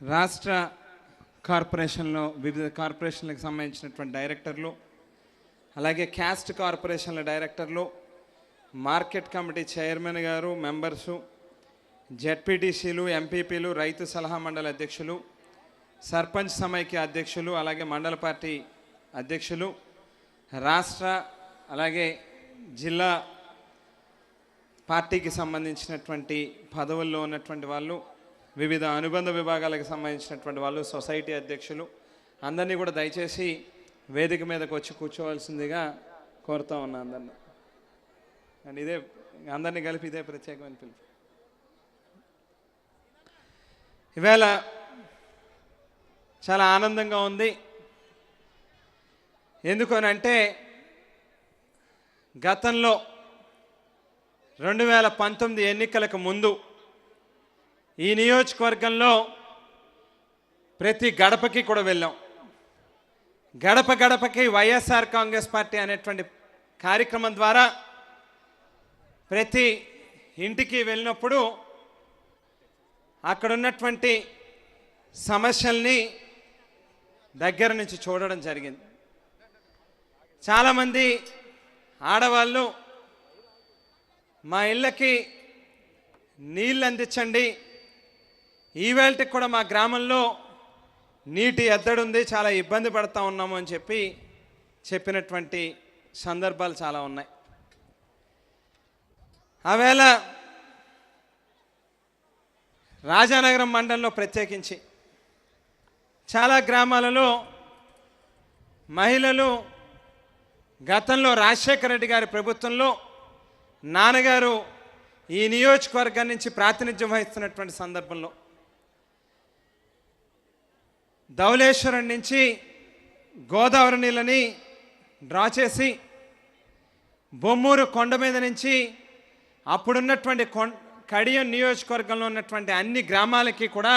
రాష్ట్ర కార్పొరేషన్లో వివిధ కార్పొరేషన్లకు సంబంధించినటువంటి డైరెక్టర్లు అలాగే క్యాస్ట్ కార్పొరేషన్ల డైరెక్టర్లు మార్కెట్ కమిటీ చైర్మన్ గారు మెంబర్సు జెడ్పీటీసీలు ఎంపీపీలు రైతు సలహా మండలి అధ్యక్షులు సర్పంచ్ సమైక్య అధ్యక్షులు అలాగే మండల పార్టీ అధ్యక్షులు రాష్ట్ర అలాగే జిల్లా పార్టీకి సంబంధించినటువంటి పదవుల్లో ఉన్నటువంటి వాళ్ళు వివిధ అనుబంధ విభాగాలకు సంబంధించినటువంటి వాళ్ళు సొసైటీ అధ్యక్షులు అందరినీ కూడా దయచేసి వేదిక మీదకు వచ్చి కూర్చోవలసిందిగా కోరుతా ఉన్నా అందరినీ. అండ్ ఇదే అందరినీ కలిపి ఇదే ప్రత్యేకమైన పిలుపు. ఈవేళ చాలా ఆనందంగా ఉంది. ఎందుకనంటే గతంలో రెండు వేల పంతొమ్మిది ఎన్నికలకు ముందు ఈ నియోజకవర్గంలో ప్రతి గడపకి కూడా వెళ్ళాం. గడప గడపకి వైఎస్ఆర్ కాంగ్రెస్ పార్టీ అనేటువంటి కార్యక్రమం ద్వారా ప్రతి ఇంటికి వెళ్ళినప్పుడు అక్కడ ఉన్నటువంటి సమస్యల్ని దగ్గర నుంచి చూడడం జరిగింది. చాలామంది ఆడవాళ్ళు మా ఇళ్ళకి నీళ్ళు అందించండి ఈవేళకి కూడా మా గ్రామంలో నీటి ఎద్దడి ఉంది చాలా ఇబ్బంది పడతా ఉన్నాము అని చెప్పి చెప్పినటువంటి సందర్భాలు చాలా ఉన్నాయి. ఆవేళ రాజానగరం మండలంలో ప్రత్యేకించి చాలా గ్రామాలలో మహిళలు గతంలో రాజశేఖర రెడ్డి గారి ప్రభుత్వంలో నాన్నగారు ఈ నియోజకవర్గం నుంచి ప్రాతినిధ్యం వహిస్తున్నటువంటి సందర్భంలో ధవళేశ్వరం నుంచి గోదావరి నీళ్ళని డ్రా చేసి బొమ్మూరు కొండ మీద నుంచి అప్పుడున్నటువంటి కొం కడియం నియోజకవర్గంలో ఉన్నటువంటి అన్ని గ్రామాలకి కూడా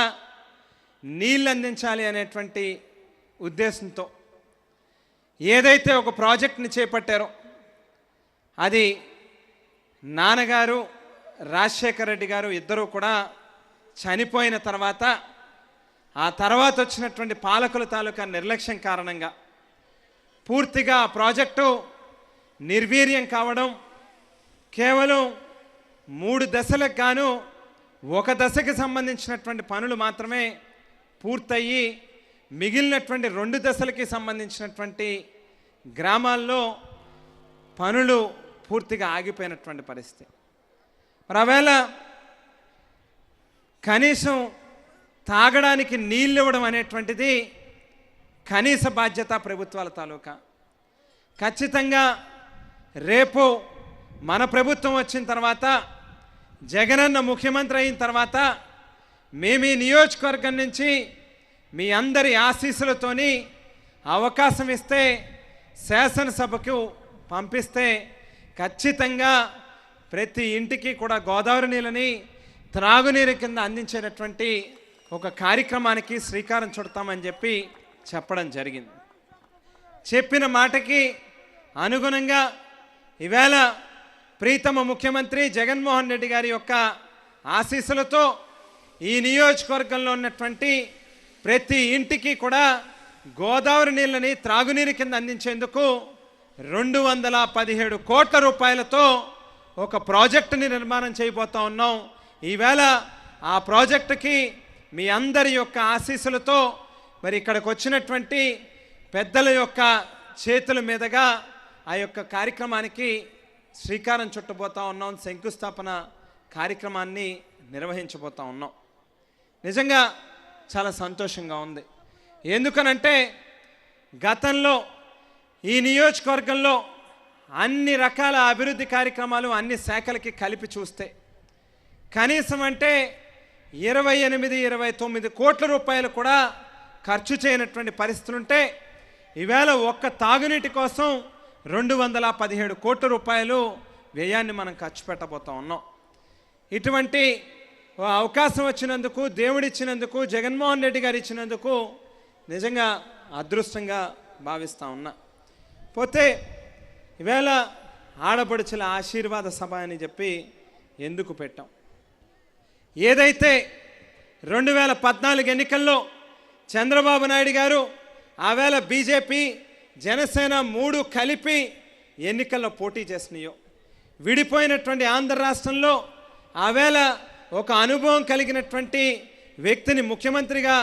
నీళ్ళు అందించాలి అనేటువంటి ఉద్దేశంతో ఏదైతే ఒక ప్రాజెక్ట్ని చేపట్టారో అది నాన్నగారు రాజశేఖర రెడ్డి గారు ఇద్దరూ కూడా చనిపోయిన తర్వాత ఆ తర్వాత వచ్చినటువంటి పాలకుల తాలూకా నిర్లక్ష్యం కారణంగా పూర్తిగా ఆ ప్రాజెక్టు నిర్వీర్యం కావడం కేవలం మూడు దశలకు గాను ఒక దశకి సంబంధించినటువంటి పనులు మాత్రమే పూర్తయ్యి మిగిలినటువంటి రెండు దశలకి సంబంధించినటువంటి గ్రామాల్లో పనులు పూర్తిగా ఆగిపోయినటువంటి పరిస్థితి. మరి ఆవేళ కనీసం తాగడానికి నీళ్ళు ఇవ్వడం అనేటువంటిది కనీస బాధ్యత ప్రభుత్వాల తాలూకా. ఖచ్చితంగా రేపు మన ప్రభుత్వం వచ్చిన తర్వాత జగనన్న ముఖ్యమంత్రి అయిన తర్వాత మేము ఈ నియోజకవర్గం నుంచి మీ అందరి ఆశీస్సులతోని అవకాశం ఇస్తే శాసనసభకు పంపిస్తే ఖచ్చితంగా ప్రతి ఇంటికి కూడా గోదావరి నీళ్ళని త్రాగునీరు కింద అందించేటటువంటి ఒక కార్యక్రమానికి శ్రీకారం చుడతామని చెప్పి చెప్పడం జరిగింది. చెప్పిన మాటకి అనుగుణంగా ఈవేళ ప్రీతమ ముఖ్యమంత్రి జగన్మోహన్ రెడ్డి గారి యొక్క ఆశీస్సులతో ఈ నియోజకవర్గంలో ఉన్నటువంటి ప్రతి ఇంటికి కూడా గోదావరి నీళ్ళని త్రాగునీరు కింద అందించేందుకు రెండు వందల పదిహేడు కోట్ల రూపాయలతో ఒక ప్రాజెక్టుని నిర్మాణం చేయబోతా ఉన్నాం. ఈవేళ ఆ ప్రాజెక్టుకి మీ అందరి యొక్క ఆశీస్సులతో మరి ఇక్కడికి వచ్చినటువంటి పెద్దల యొక్క చేతుల మీదుగా ఆ యొక్క కార్యక్రమానికి శ్రీకారం చుట్టబోతా ఉన్నాం శంకుస్థాపన కార్యక్రమాన్ని నిర్వహించబోతా ఉన్నాం. నిజంగా చాలా సంతోషంగా ఉంది. ఎందుకనంటే గతంలో ఈ నియోజకవర్గంలో అన్ని రకాల అభివృద్ధి కార్యక్రమాలు అన్ని శాఖలకి కలిపి చూస్తే కనీసం అంటే ఇరవై ఎనిమిది ఇరవై తొమ్మిది కోట్ల రూపాయలు కూడా ఖర్చు చేయనటువంటి పరిస్థితులు ఉంటే ఈవేళ ఒక్క తాగునీటి కోసం రెండు వందల పదిహేడు కోట్ల రూపాయలు వ్యయాన్ని మనం ఖర్చు పెట్టబోతా ఉన్నాం. ఇటువంటి అవకాశం వచ్చినందుకు దేవుడిచ్చినందుకు జగన్మోహన్ రెడ్డి గారు ఇచ్చినందుకు నిజంగా అదృష్టంగా భావిస్తా ఉన్నా. పోతే ఈవేళ ఆడపడుచుల ఆశీర్వాద సభ అని చెప్పి ఎందుకు పెట్టాం? ఏదైతే రెండు వేల పద్నాలుగు ఎన్నికల్లో చంద్రబాబు నాయుడు గారు ఆవేళ బీజేపీ జనసేన మూడు కలిపి ఎన్నికల్లో పోటీ చేసినాయో విడిపోయినటువంటి ఆంధ్ర రాష్ట్రంలో ఆవేళ ఒక అనుభవం కలిగినటువంటి వ్యక్తిని ముఖ్యమంత్రిగా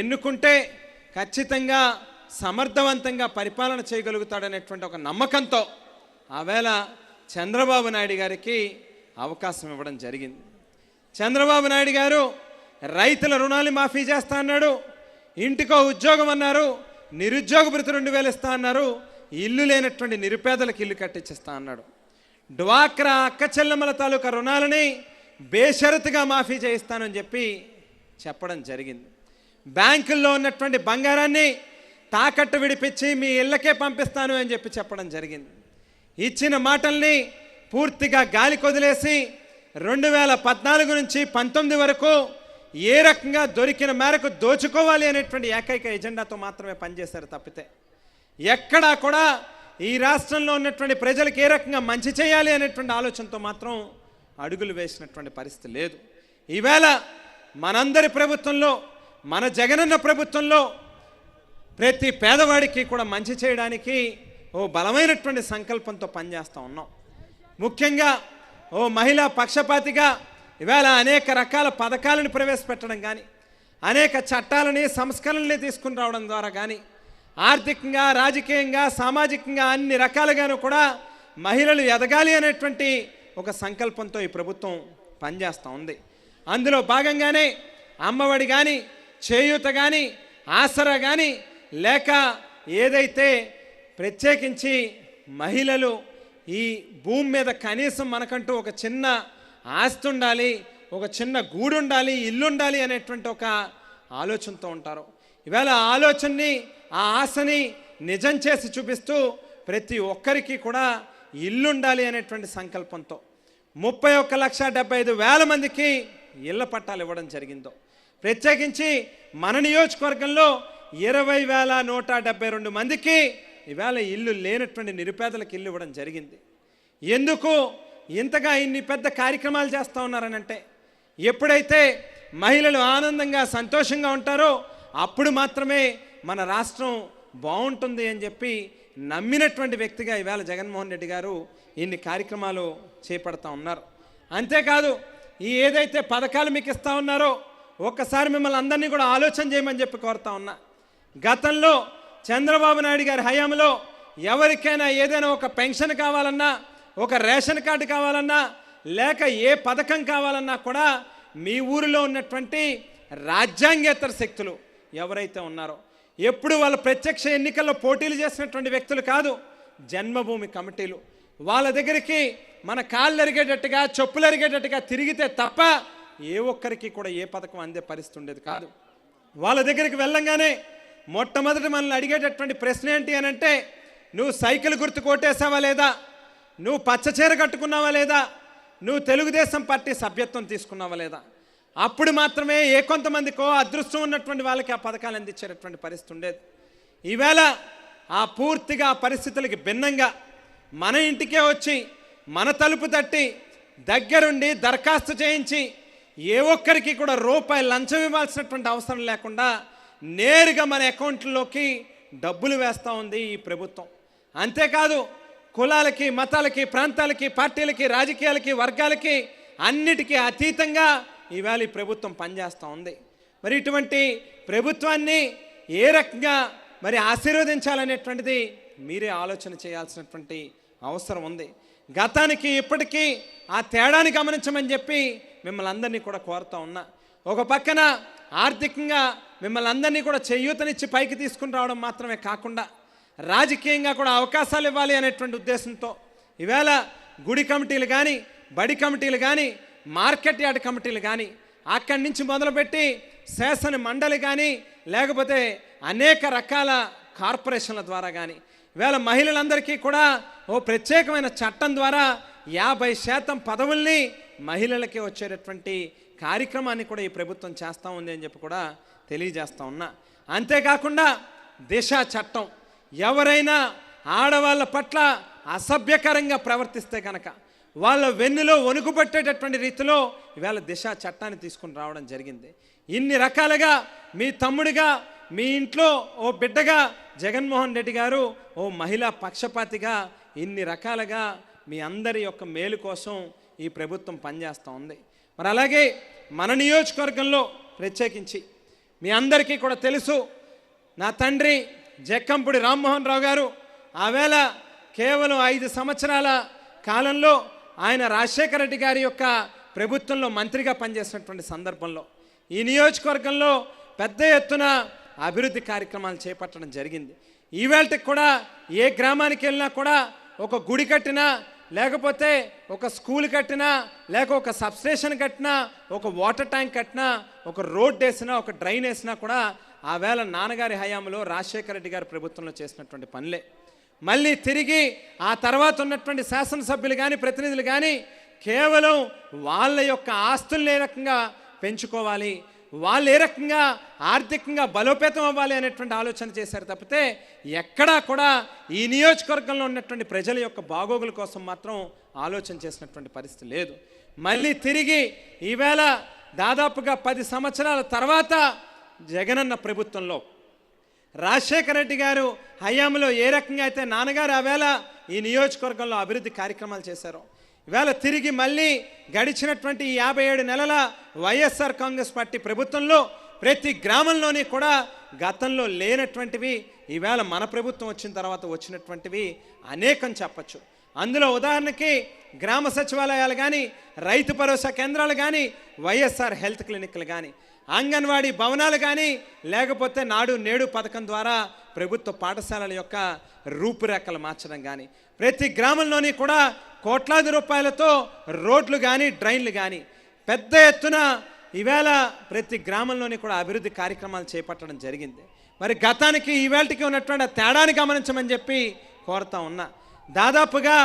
ఎన్నుకుంటే ఖచ్చితంగా సమర్థవంతంగా పరిపాలన చేయగలుగుతాడనేటువంటి ఒక నమ్మకంతో ఆవేళ చంద్రబాబు నాయుడు గారికి అవకాశం ఇవ్వడం జరిగింది. చంద్రబాబు నాయుడు గారు రైతుల రుణాలు మాఫీ చేస్తా అన్నాడు ఇంటికో ఉద్యోగం అన్నారు నిరుద్యోగ ప్రతి రెండు వేలు ఇస్తా అన్నారు ఇల్లు లేనటువంటి నిరుపేదలకు ఇల్లు కట్టించిస్తా అన్నాడు. డ్వాక్రా అక్క చెల్లెమ్మల తాలూకా రుణాలని బేషరతుగా మాఫీ చేయిస్తానని చెప్పి చెప్పడం జరిగింది. బ్యాంకుల్లో ఉన్నటువంటి బంగారాన్ని తాకట్టు విడిపించి మీ ఇళ్ళకే పంపిస్తాను అని చెప్పి చెప్పడం జరిగింది. ఇచ్చిన మాటల్ని పూర్తిగా గాలి కొదిలేసి రెండు వేల పద్నాలుగు నుంచి పంతొమ్మిది వరకు ఏ రకంగా దొరికిన మేరకు దోచుకోవాలి అనేటువంటి ఏకైక ఎజెండాతో మాత్రమే పనిచేశారు తప్పితే ఎక్కడా కూడా ఈ రాష్ట్రంలో ఉన్నటువంటి ప్రజలకు ఏ రకంగా మంచి చేయాలి అనేటువంటి ఆలోచనతో మాత్రం అడుగులు వేసినటువంటి పరిస్థితి లేదు. ఈవేళ మనందరి ప్రభుత్వంలో మన జగనన్న ప్రభుత్వంలో ప్రతి పేదవాడికి కూడా మంచి చేయడానికి ఓ బలమైనటువంటి సంకల్పంతో పనిచేస్తూ ఉన్నాం. ముఖ్యంగా ఓ మహిళా పక్షపాతిగా ఇవాళ అనేక రకాల పథకాలను ప్రవేశపెట్టడం కానీ అనేక చట్టాలని సంస్కరణల్ని తీసుకుని రావడం ద్వారా కానీ ఆర్థికంగా రాజకీయంగా సామాజికంగా అన్ని రకాలుగాను కూడా మహిళలు ఎదగాలి అనేటువంటి ఒక సంకల్పంతో ఈ ప్రభుత్వం పనిచేస్తూ ఉంది. అందులో భాగంగానే అమ్మఒడి కానీ చేయూత కానీ ఆసరా కానీ లేక ఏదైతే ప్రత్యేకించి మహిళలు ఈ భూమి మీద కనీసం మనకంటూ ఒక చిన్న ఆస్తి ఉండాలి ఒక చిన్న గూడు ఉండాలి ఇల్లు ఉండాలి అనేటువంటి ఒక ఆలోచనతో ఉంటారు. ఈవేళ ఆ ఆలోచనని ఆ ఆశని నిజం చేసి చూపిస్తూ ప్రతి ఒక్కరికి కూడా ఇల్లు ఉండాలి అనేటువంటి సంకల్పంతో ముప్పై ఒక్క లక్ష డెబ్బై ఐదు వేల మందికి ఇళ్ళ పట్టాలు ఇవ్వడం జరిగిందో. ప్రత్యేకించి మన నియోజకవర్గంలో ఇరవై వేల నూట డెబ్బై రెండు మందికి ఇవాళ ఇల్లు లేనటువంటి నిరుపేదలకు ఇల్లు ఇవ్వడం జరిగింది. ఎందుకు? ఇంతగా ఇన్ని పెద్ద కార్యక్రమాలు చేస్తూ ఉన్నారనంటే ఎప్పుడైతే మహిళలు ఆనందంగా సంతోషంగా ఉంటారో అప్పుడు మాత్రమే మన రాష్ట్రం బాగుంటుంది అని చెప్పి నమ్మినటువంటి వ్యక్తిగా ఈవేళ జగన్మోహన్ రెడ్డి గారు ఇన్ని కార్యక్రమాలు చేపడతా ఉన్నారు. అంతేకాదు ఈ ఏదైతే పథకాలు మీకు ఇస్తూ ఉన్నారో ఒక్కసారి మిమ్మల్ని అందరినీ కూడా ఆలోచన చేయమని చెప్పి కోరుతా ఉన్నా. గతంలో చంద్రబాబు నాయుడు గారి హయాంలో ఎవరికైనా ఏదైనా ఒక పెన్షన్ కావాలన్నా ఒక రేషన్ కార్డు కావాలన్నా లేక ఏ పథకం కావాలన్నా కూడా మీ ఊరిలో ఉన్నటువంటి రాజ్యాంగేతర శక్తులు ఎవరైతే ఉన్నారో ఎప్పుడు వాళ్ళ ప్రత్యక్ష ఎన్నికల్లో పోటీలు చేసినటువంటి వ్యక్తులు కాదు జన్మభూమి కమిటీలు. వాళ్ళ దగ్గరికి మన కాళ్ళు ఎరిగేటట్టుగా చెప్పులు ఎరిగేటట్టుగా తిరిగితే తప్ప ఏ ఒక్కరికి కూడా ఏ పథకం అందే పరిస్థితి ఉండేది కాదు. వాళ్ళ దగ్గరికి వెళ్ళంగానే మొట్టమొదటి మనల్ని అడిగేటటువంటి ప్రశ్న ఏంటి అని అంటే నువ్వు సైకిల్ గుర్తు కొట్టేసావా లేదా? నువ్వు పచ్చచీర కట్టుకున్నావా లేదా? నువ్వు తెలుగుదేశం పార్టీ సభ్యత్వం తీసుకున్నావా లేదా? అప్పుడు మాత్రమే ఏ కొంతమందికో అదృష్టం ఉన్నటువంటి వాళ్ళకి ఆ పథకాలు అందించేటటువంటి పరిస్థితి ఉండేది. ఈవేళ ఆ పూర్తిగా ఆ పరిస్థితులకి భిన్నంగా మన ఇంటికే వచ్చి మన తలుపు తట్టి దగ్గరుండి దరఖాస్తు చేయించి ఏ ఒక్కరికి కూడా రూపాయి లంచం ఇవ్వాల్సినటువంటి అవసరం లేకుండా నేరుగా మన అకౌంట్లోకి డబ్బులు వేస్తూ ఉంది ఈ ప్రభుత్వం. అంతేకాదు కులాలకి మతాలకి ప్రాంతాలకి పార్టీలకి రాజకీయాలకి వర్గాలకి అన్నిటికీ అతీతంగా ఈవేళ ఈ ప్రభుత్వం పనిచేస్తూ ఉంది. మరి ఇటువంటి ప్రభుత్వాన్ని ఏ రకంగా మరి ఆశీర్వదించాలనేటువంటిది మీరే ఆలోచన చేయాల్సినటువంటి అవసరం ఉంది. గతానికి ఇప్పటికీ ఆ తేడాని గమనించమని చెప్పి మిమ్మల్ని అందరినీ కూడా కోరుతా ఉన్నా. ఒక పక్కన ఆర్థికంగా మిమ్మల్ని అందరినీ కూడా చేయూతనిచ్చి పైకి తీసుకుని రావడం మాత్రమే కాకుండా రాజకీయంగా కూడా అవకాశాలు ఇవ్వాలి అనేటువంటి ఉద్దేశంతో ఈవేళ గుడి కమిటీలు కానీ బడి కమిటీలు కానీ మార్కెట్ యార్డ్ కమిటీలు కానీ అక్కడి నుంచి మొదలుపెట్టి శాసన మండలి కానీ లేకపోతే అనేక రకాల కార్పొరేషన్ల ద్వారా కానీ ఈవేళ మహిళలందరికీ కూడా ఓ ప్రత్యేకమైన చట్టం ద్వారా యాభై శాతం పదవుల్ని మహిళలకే వచ్చేటటువంటి కార్యక్రమాన్ని కూడా ఈ ప్రభుత్వం చేస్తూ ఉంది అని చెప్పి కూడా తెలియజేస్తా ఉన్నా. అంతేకాకుండా దిశ చట్టం. ఎవరైనా ఆడవాళ్ళ పట్ల అసభ్యకరంగా ప్రవర్తిస్తే కనుక వాళ్ళ వెన్నులో వణుకు పట్టేటటువంటి రీతిలో ఇవాళ దిశ చట్టాన్ని తీసుకుని రావడం జరిగింది. ఇన్ని రకాలుగా మీ తమ్ముడిగా మీ ఇంట్లో ఓ బిడ్డగా జగన్మోహన్ రెడ్డి గారు ఓ మహిళా పక్షపాతిగా ఇన్ని రకాలుగా మీ అందరి యొక్క మేలు కోసం ఈ ప్రభుత్వం పనిచేస్తూ ఉంది. మరి అలాగే మన నియోజకవర్గంలో ప్రత్యేకించి మీ అందరికీ కూడా తెలుసు నా తండ్రి జక్కంపుడి రామ్మోహన్ రావు గారు ఆవేళ కేవలం ఐదు సంవత్సరాల కాలంలో ఆయన రాజశేఖర రెడ్డి గారి యొక్క ప్రభుత్వంలో మంత్రిగా పనిచేసినటువంటి సందర్భంలో ఈ నియోజకవర్గంలో పెద్ద ఎత్తున అభివృద్ధి కార్యక్రమాలు చేపట్టడం జరిగింది. ఈవేళకి కూడా ఏ గ్రామానికి వెళ్ళినా కూడా ఒక గుడి కట్టినా లేకపోతే ఒక స్కూల్ కట్టినా లేక ఒక సబ్స్టేషన్ కట్టినా ఒక వాటర్ ట్యాంక్ కట్టినా ఒక రోడ్ వేసినా ఒక డ్రైన్ వేసినా కూడా ఆ వేళ నాన్నగారి హయాంలో రాజశేఖర రెడ్డి గారి ప్రభుత్వంలో చేసినటువంటి పనులే. మళ్ళీ తిరిగి ఆ తర్వాత ఉన్నటువంటి శాసనసభ్యులు కానీ ప్రతినిధులు కానీ కేవలం వాళ్ళ యొక్క ఆస్తుల్ని ఏ రకంగా పెంచుకోవాలి? వాళ్ళు ఏ రకంగా ఆర్థికంగా బలోపేతం అవ్వాలి అనేటువంటి ఆలోచన చేశారు తప్పితే ఎక్కడా కూడా ఈ నియోజకవర్గంలో ఉన్నటువంటి ప్రజల యొక్క బాగోగుల కోసం మాత్రం ఆలోచన చేసినటువంటి పరిస్థితి లేదు. మళ్ళీ తిరిగి ఈవేళ దాదాపుగా పది సంవత్సరాల తర్వాత జగనన్న ప్రభుత్వంలో రాజశేఖర రెడ్డి గారు హయాంలో ఏ రకంగా అయితే నాన్నగారు ఆవేళ ఈ నియోజకవర్గంలో అభివృద్ధి కార్యక్రమాలు చేశారో ఇవాళ తిరిగి మళ్ళీ గడిచినటువంటి యాభై ఏడు నెలల వైఎస్ఆర్ కాంగ్రెస్ పార్టీ ప్రభుత్వంలో ప్రతి గ్రామంలోని కూడా గతంలో లేనటువంటివి ఈవేళ మన ప్రభుత్వం వచ్చిన తర్వాత వచ్చినటువంటివి అనేకం చెప్పచ్చు. అందులో ఉదాహరణకి గ్రామ సచివాలయాలు కానీ రైతు భరోసా కేంద్రాలు కానీ వైఎస్ఆర్ హెల్త్ క్లినిక్లు కానీ అంగన్వాడీ భవనాలు కానీ లేకపోతే నాడు నేడు పథకం ద్వారా ప్రభుత్వ పాఠశాలల యొక్క రూపురేఖలు మార్చడం కానీ ప్రతి గ్రామంలోని కూడా కోట్లాది రూపాయలతో రోడ్లు కానీ డ్రైన్లు కానీ పెద్ద ఎత్తున ఈవేళ ప్రతి గ్రామంలోని కూడా అభివృద్ధి కార్యక్రమాలు చేపట్టడం జరిగింది. మరి గతానికి ఈవేళకి ఉన్నటువంటి తేడాని గమనించమని చెప్పి కోరుతా ఉన్నా. దాదాపుగా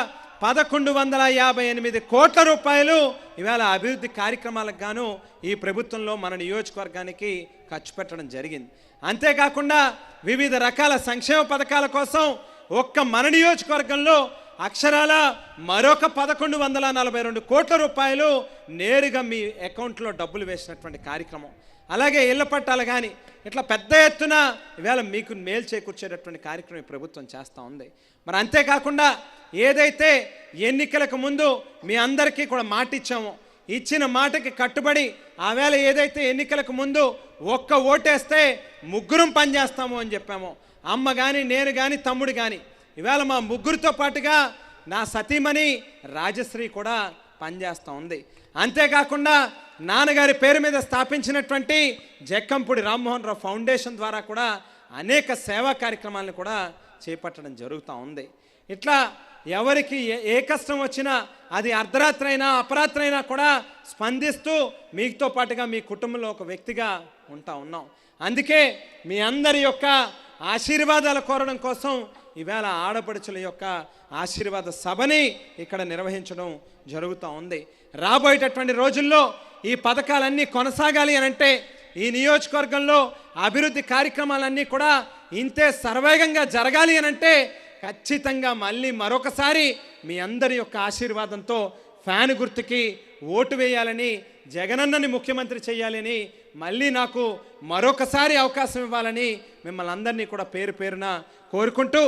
పదకొండు వందల యాభై ఎనిమిది కోట్ల రూపాయలు ఇవాళ అభివృద్ధి కార్యక్రమాలకు గాను ఈ ప్రభుత్వంలో మన నియోజకవర్గానికి ఖర్చు పెట్టడం జరిగింది. అంతేకాకుండా వివిధ రకాల సంక్షేమ పథకాల కోసం ఒక్క మన నియోజకవర్గంలో అక్షరాల మరొక పదకొండు వందల నలభై రెండు కోట్ల రూపాయలు నేరుగా మీ అకౌంట్లో డబ్బులు వేసినటువంటి కార్యక్రమం. అలాగే ఇళ్ళ పట్టాలు కానీ ఇట్లా పెద్ద ఎత్తున ఇవాళ మీకు మేలు చేకూర్చేటటువంటి కార్యక్రమం ఈ ప్రభుత్వం చేస్తూ ఉంది. మరి అంతేకాకుండా ఏదైతే ఎన్నికలకు ముందు మీ అందరికీ కూడా మాట ఇచ్చామో ఇచ్చిన మాటకి కట్టుబడి ఆవేళ ఏదైతే ఎన్నికలకు ముందు ఒక్క ఓటేస్తే ముగ్గురం పనిచేస్తాము అని చెప్పామో అమ్మ కానీ నేను కానీ తమ్ముడు కానీ ఇవాళ మా ముగ్గురితో పాటుగా నా సతీమణి రాజశ్రీ కూడా పనిచేస్తూ ఉంది. అంతేకాకుండా నాన్నగారి పేరు మీద స్థాపించినటువంటి జక్కంపూడి రామ్మోహన్ రావు ఫౌండేషన్ ద్వారా కూడా అనేక సేవా కార్యక్రమాలను కూడా చేపట్టడం జరుగుతూ ఉంది. ఇట్లా ఎవరికి ఏ- ఏ కష్టం వచ్చినా అది అర్ధరాత్రి అయినా అపరాత్రి అయినా కూడా స్పందిస్తూ మీతో పాటుగా మీ కుటుంబంలో ఒక వ్యక్తిగా ఉంటా ఉన్నాం. అందుకే మీ అందరి యొక్క ఆశీర్వాదాలు కోరడం కోసం ఈవేళ ఆడపడుచుల యొక్క ఆశీర్వాద సభని ఇక్కడ నిర్వహించడం జరుగుతూ ఉంది. రాబోయేటటువంటి రోజుల్లో ఈ పథకాలన్నీ కొనసాగాలి అని అంటే ఈ నియోజకవర్గంలో అభివృద్ధి కార్యక్రమాలన్నీ కూడా ఇంతే సర్వేగంగా జరగాలి అని అంటే ఖచ్చితంగా మళ్ళీ మరొకసారి మీ అందరి యొక్క ఆశీర్వాదంతో ఫ్యాన్ గుర్తుకి ఓటు వేయాలని జగనన్నని ముఖ్యమంత్రి చేయాలని మళ్ళీ నాకు మరొకసారి అవకాశం ఇవ్వాలని మిమ్మల్ని అందరినీ కూడా పేరు పేరున కోరుకుంటూ